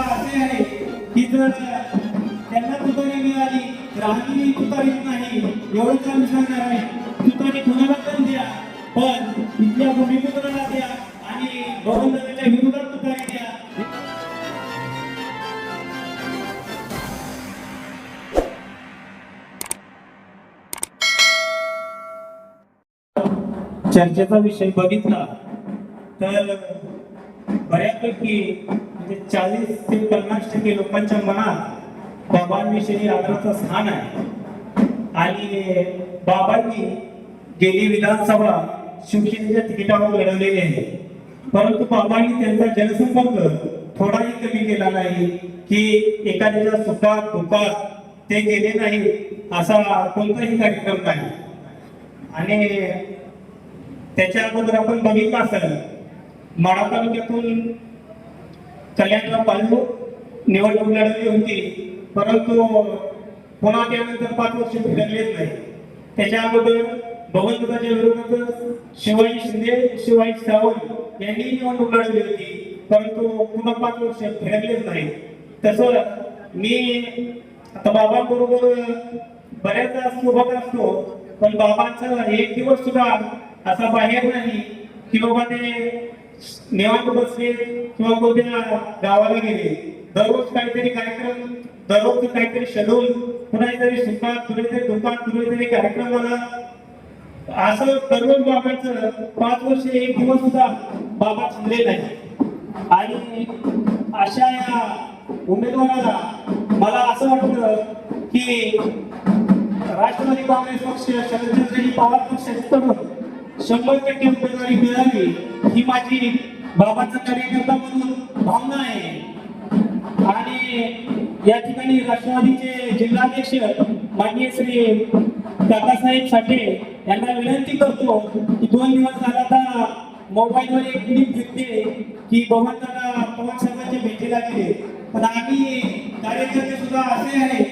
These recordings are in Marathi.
असे आहे की जर त्यांना तुतारी मिळाली राहणी तुतारीत नाही एवढंच आम्ही सांगणार आहे. तुतारी कुणाला पण द्या पण इथल्या भूमिपुत्राला द्या आणि बहुमताच्या विरोधात तुतारी द्या. चर्चेचा विषय बघितला तर बऱ्यापैकी म्हणजे चाळीस ते पन्नास टक्के लोकांच्या मनात बाबांविषयी आदराचं स्थान आहे. आणि बाबांनी गेली विधानसभा शिवसेनेच्या तिकिटावर लढवलेली आहे. परंतु बाबांनी त्यांचा जनसंपर्क थोडाही कमी केला नाही की एखाद्याच्या सुखात दुःखात ते गेले नाही असा कोणताही कार्यक्रम नाही. आणि त्याच्या अगोदर आपण बघितलं असेल माढा तालुक्यातून कल्याणराव पालू निवडणूक लढवली होती परंतु पुन्हा त्यानंतर पाच वर्ष फिरलेच नाही. त्याच्या अगोदर भगवंताच्या विरोधात शिवाजी शिंदे शिवाजी सावंत यांनी निवडणूक लढवली होती. परंतु पुन्हा पाच वर्ष फिरलेच नाही. तसं मी आता बाबांबरोबर बऱ्याचदा सोबत असतो पण बाबांचा एक दिवस सुद्धा असा बाहेर नाही की बाबा ते निवांत बसले किंवा कोणत्या गावाला गेले दररोज काहीतरी कार्यक्रम दररोज काहीतरी शेड्यूल कुणातरी सुखात कुणीतरी दुकान कुणीतरी कार्यक्रमाला असं दररोज बाबाचं पाच वर्ष एक दिवस सुद्धा बाबा थांबले नाही. आणि अशा या उमेदवाराला मला असं वाटतं की राष्ट्रवादी काँग्रेस पक्ष शरदचंद्रजी पवार पक्ष शंभर टक्के उमेदवारी मिळावी ही माझी बाबांचा कार्यकर्ता म्हणून भावना आहे. आणि या ठिकाणी राष्ट्रवादीचे जिल्हाध्यक्ष माननीय श्री काकासाहेब साठे यांना विनंती करतो की दोन दिवस झाला आता मोबाईलवर एक क्लिप घेतली की भगवंताला पवार साहेबांच्या भेटीला गेले. पण आम्ही कार्यकर्ते सुद्धा असे आहे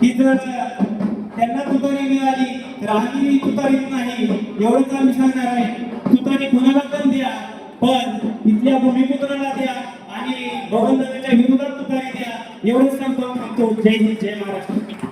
की जर राहणी तुतारीत नाही. एवढंच आम्ही सांगणार आहे. तुतारी कुणाला पण द्या पण इथल्या भूमिपुत्राला द्या आणि भगवंताच्या विरोधात तुतारी द्या. एवढंच सांगतो जय हिंद जय महाराष्ट्र.